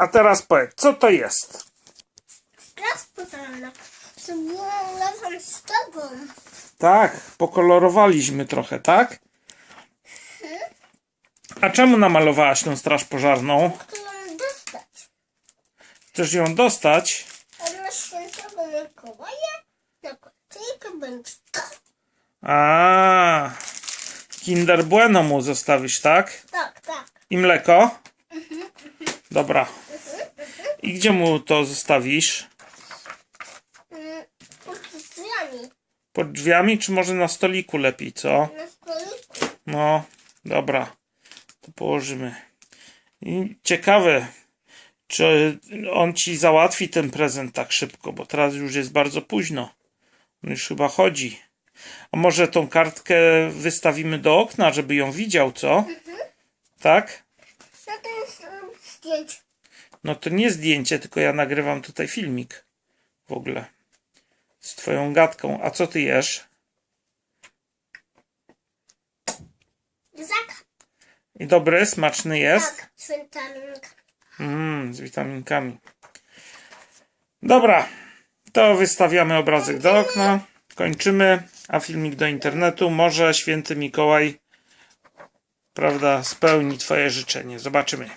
A teraz powiedz, co to jest? Teraz poznana. Zrobiłam z tobą. Tak, pokolorowaliśmy trochę, tak? A czemu namalowałaś tą straż pożarną? Chcę ją dostać. Chcesz ją dostać? Świętego Mikołaja na będzie tak. A, Kinder Bueno mu zostawisz, tak? Tak, tak. I mleko? Dobra. I gdzie mu to zostawisz? Mm, Pod drzwiami. Pod drzwiami, czy może na stoliku lepiej, co? Na stoliku. No, dobra. To położymy. I ciekawe, czy on ci załatwi ten prezent tak szybko, bo teraz już jest bardzo późno. On już chyba chodzi. A może tą kartkę wystawimy do okna, żeby ją widział, co? Tak? No to jest zdjęcie. No to nie zdjęcie, tylko ja nagrywam tutaj filmik. W ogóle. Z twoją gadką. A co ty jesz? Zaka. I dobry, smaczny jest? Tak, świętaminka. Mmm, z witaminkami. Dobra, to wystawiamy obrazek do okna. Kończymy, a filmik do internetu. Może święty Mikołaj, prawda, spełni Twoje życzenie. Zobaczymy.